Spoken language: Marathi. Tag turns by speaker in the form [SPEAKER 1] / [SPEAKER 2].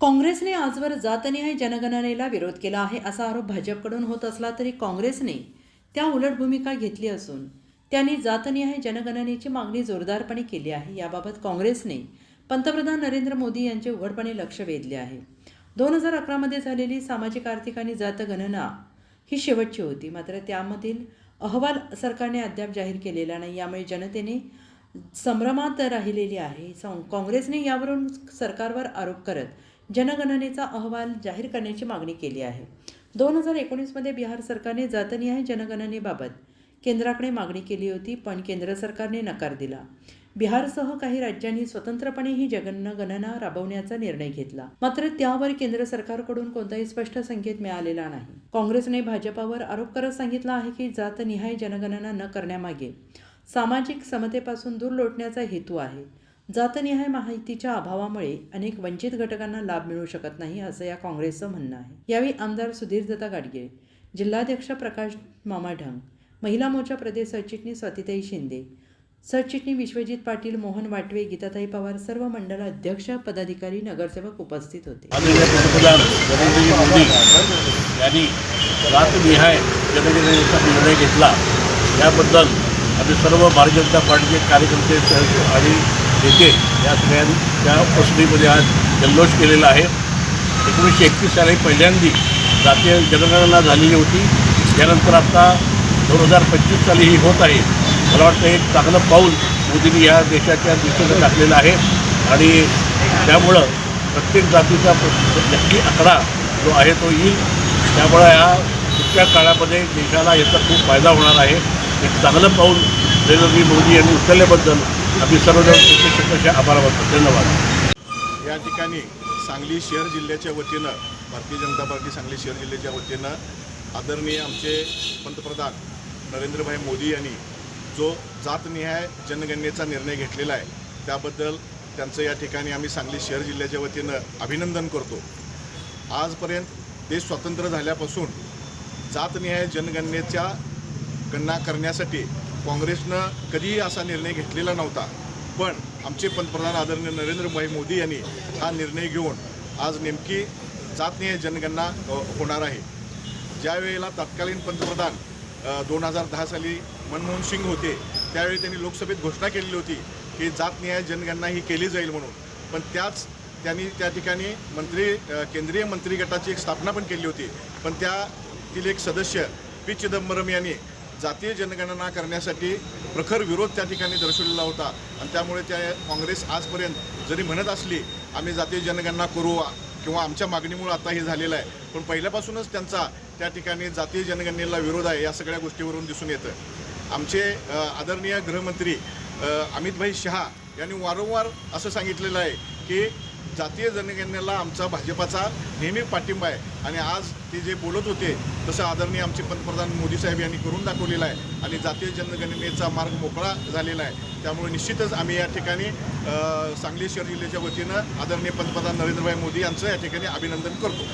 [SPEAKER 1] काँग्रेसने आजवर जातनिहाय जनगणनेला विरोध केला आहे असा आरोप भाजपकडून होत असला तरी काँग्रेसने त्या उलट भूमिका घेतली असून त्यांनी जातनिहाय जनगणनेची मागणी जोरदारपणे केली आहे. याबाबत काँग्रेसने पंतप्रधान नरेंद्र मोदी यांचे उघडपणे लक्ष वेधले आहे. दोन हजार अकरामध्ये झालेली सामाजिक आर्थिक आणि जातगणना ही शेवटची होती. मात्र त्यामधील अहवाल सरकारने अद्याप जाहीर केलेला नाही. यामुळे जनतेने संभ्रमात राहिलेली आहे. काँग्रेसने यावरून सरकारवर आरोप करत जनगणनेचा अहवाल जाहीर करण्याची मागणी केली आहे. दोन हजार एकोणीसमध्ये बिहार सरकारने जातनिहाय जनगणनेबाबत केंद्राकडे मागणी केली होती पण केंद्र सरकारने नकार दिला. बिहारसह काही राज्यांनी स्वतंत्रपणे ही जनगणना राबवण्याचा निर्णय घेतला. मात्र त्यावर केंद्र सरकारकडून कोणताही स्पष्ट संकेत मिळालेला नाही. काँग्रेसने भाजपावर आरोप करत सांगितला आहे की जातनिहाय जनगणना न करण्यामागे सामाजिक समतेपासून दूर लोटण्याचा हेतू आहे. जातनिहाय माहितीच्या अभावामुळे अनेक वंचित घटकांना लाभ मिळू शकत नाही असं या काँग्रेसचं म्हणणं आहे. यावेळी आमदार सुधीर दत्ता गाडगे जिल्हाध्यक्ष प्रकाश मामा ढंग महिला मोर्चा प्रदेश सरचिटणीस स्वातिताई शिंदे सरचिटणी विश्वजित पाटील मोहन वाटवे गीताताई पवार सर्व मंडळ अध्यक्ष पदाधिकारी नगरसेवक उपस्थित होते.
[SPEAKER 2] यांनी जनगणनेचा निर्णय घेतला. याबद्दल आम्ही सर्व भारतीय जनता पार्टीचे कार्यकर्ते आणि नेते या सगळ्यांच्या उपस्थितीमध्ये आज जल्लोष केलेला आहे. एकोणीसशे एकतीस साली पहिल्यांदी जातीय जनगणना झालेली होती. त्यानंतर आता दोन हजार पंचवीस साली ही होत आहे. मला वाटतं एक चांगलं पाऊल मोदींनी या देशाच्या दिशेनं टाकलेलं आहे. आणि त्यामुळं प्रत्येक जातीचा नक्की आकडा जो आहे तो येईल. त्यामुळं ह्या पुढच्या काळामध्ये देशाला याचा खूप फायदा होणार आहे. एक चांगलं पाऊल नरेंद्र मोदी यांनी उचलल्याबद्दल आम्ही सर्वजण शिक्षकांचे आभार मानतो. धन्यवाद.
[SPEAKER 3] या ठिकाणी सांगली शहर जिल्ह्याच्या वतीनं भारतीय जनता पार्टी सांगली शहर जिल्ह्याच्या वतीनं आदरणीय आमचे पंतप्रधान नरेंद्रभाई मोदी यांनी जो जातनिहाय जनगणनेचा निर्णय घेतलेला आहे त्याबद्दल त्यांचं या ठिकाणी आम्ही सांगली शहर जिल्ह्याच्या वतीनं अभिनंदन करतो. आजपर्यंत देश स्वतंत्र झाल्यापासून जातनिहाय जनगणनेच्या गणना करण्यासाठी काँग्रेसनं कधीही असा निर्णय घेतलेला नव्हता. पण आमचे पंतप्रधान आदरणीय नरेंद्रभाई मोदी यांनी हा निर्णय घेऊन आज नेमकी जातनीय जनगणना होणार आहे. ज्यावेळेला तत्कालीन पंतप्रधान दोन हजार दहा साली मनमोहन सिंग होते त्यावेळी त्यांनी लोकसभेत घोषणा केलेली होती की जातनिहाय जनगणना ही केली जाईल म्हणून. पण त्याच त्यांनी त्या ठिकाणी मंत्री केंद्रीय मंत्री गटाची एक स्थापना पण केली होती. पण त्यातील एक सदस्य पी चिदंबरम यांनी जातीय जनगणना करण्यासाठी प्रखर विरोध त्या ठिकाणी दर्शवलेला होता. आणि त्यामुळे त्या काँग्रेस आजपर्यंत जरी म्हणत असली आम्ही जातीय जनगणना करू किंवा आमच्या मागणीमुळे आता हे झालेलं आहे. पण पहिल्यापासूनच त्यांचा त्या ठिकाणी जातीय जनगणनेला विरोध आहे या सगळ्या गोष्टीवरून दिसून येतं. आमचे आदरणीय गृहमंत्री अमितभाई शहा यांनी वारंवार असं सांगितलेलं आहे की जातीय जनगणनेला आमचा भाजपाचा नेहमी पाठिंबा आहे. आणि आज ते जे बोलत होते तसं आदरणीय आमचे पंतप्रधान मोदी साहेब यांनी करून दाखवलेलं आहे आणि जातीय जनगणनेचा मार्ग मोकळा झालेला आहे. त्यामुळे निश्चितच आम्ही या ठिकाणी सांगली शहर जिल्ह्याच्या वतीनं आदरणीय पंतप्रधान नरेंद्रभाई मोदी यांचं या ठिकाणी अभिनंदन करतो.